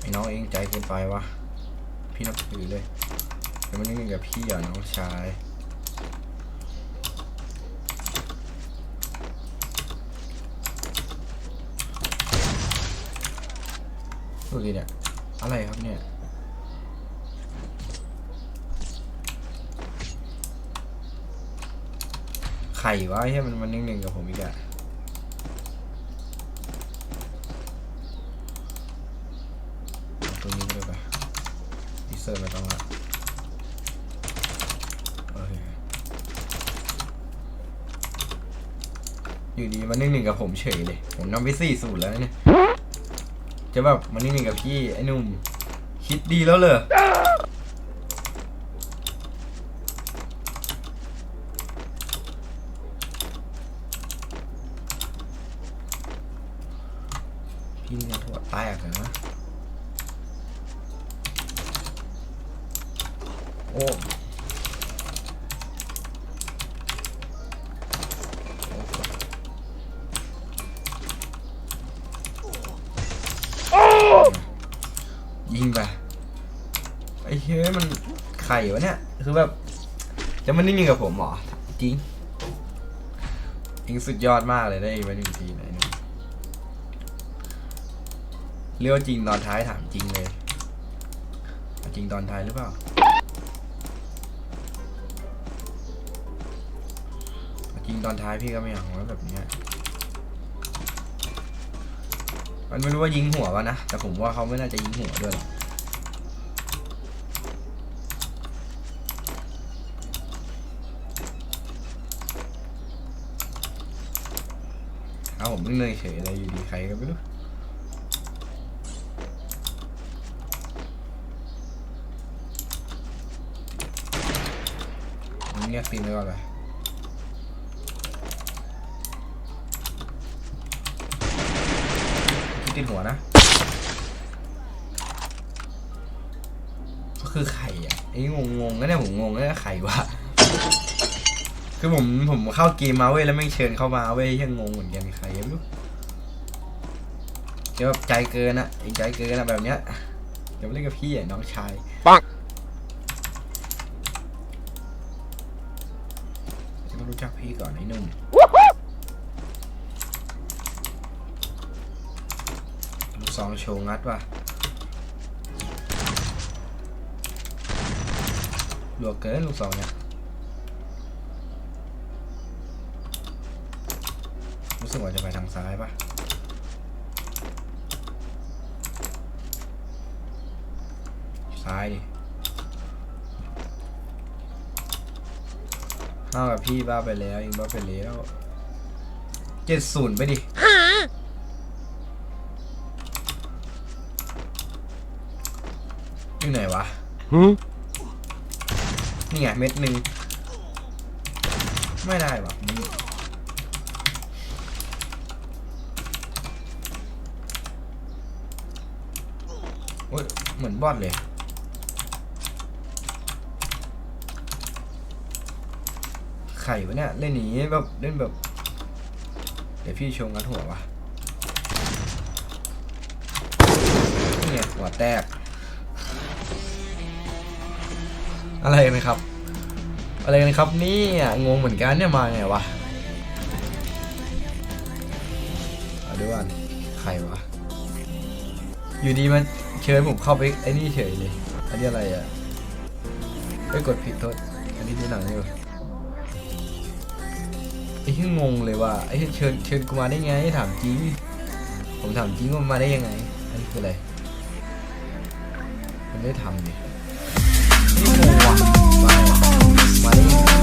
ไอ้น้องเองใจเกินไปวะพี่นับถือเลยแต่มันนิ่งๆกับพี่อะน้องชายดูดิเนี่ย อะไรครับเนี่ย ไข่วะให้มันมันนิ่งๆกับผมอีกอะเอาตัวนี้ไปเลยไปดิเซ อร์ไม่ต้องละอยู่ดีมันนิ่งๆกับผมเฉยเลย ผมนำไปสี่สูตรแล้วเนี่ย จะแบบมันนิ่งๆกับพี่ไอ้นุ่ม คิดดีแล้วเหรอพี่เนี่หัวแตกเลยน โอ้ยิงไปไอ้เฮ้ยมันไข่วะเนี่ย คือแบบ จะมันนิ่งๆกับผมหรอจริงเองสุดยอดมากเลยได้มาหนึ่งทีไหนุ่เรียกจริงตอนท้ายถามจริงเลย จริงตอนท้ายหรือเปล่า จริงตอนท้ายพี่ก็ไม่อยากว่าแบบเนี้ยมันไม่รู้ว่ายิงหัววะนะ แต่ผมว่าเขาไม่น่าจะยิงหัวด้วยหรอกเอาผมนึกเลยเฉยเลยอยู่ดีใครก็ไม่รู้เรียตีนไว้ก่อนเลย คิดติดหัวนะ ก็คือไข่อะไอ้งงงๆก็เนี่ยผมงงก็ไข่วะคือผมผมเข้าเกมมาเว้ยแล้วไม่งเชิญเข้ามาเว้ยยังงงเหมือนกันใครไม่รู้เดี๋ยวแบบใจเกินอะไอ้ใจเกินอะแบบเนี้ยเดี๋ยวมาเล่นกับพี่อะน้องชายปังต้องรู้จักพี่ก่อนไอ้หนุ่มลูกซ องโชว์งัดว่ะหลวกเกินลูกซองเนี่ยรู้สึกว่าจะไปทางซ้ายปะซ้ายดิห้ากับพี่บ้าไปแล้วเองบ้าไปแล้วเจ็ดศูนย์ไปดิ อยู่ไหนวะหืมนี่ไงเม็ดหนึ่งไม่ได้วะมันโอ้ยเหมือนบอดเลยไข่วะเนี่ยเล่นอย่างนี้แบบเล่นแบบ เดี๋ยวพี่ชงกันหัววะนี่ไงหัวแตก อะไรนะครับ อะไรกันครับนี่อะงงเหมือนกันเนี่ยมาไงวะเอาดูก่อนใครวะ อยู่ดีมันเชิญผมเข้าไปไอ้นี่เฉยเลยอันนี้อะไรอะไปกดผิดโทษอันนี้ดูหนังอยู่ไอ้ที่งงเลยว่าไอ้ที่เชิญเชิญกูมาได้ไงถามจริงผมถามจริงว่ามาได้ยังไงอันนี้คืออะไรมันได้ทำดิ 哇，买呀，买呀。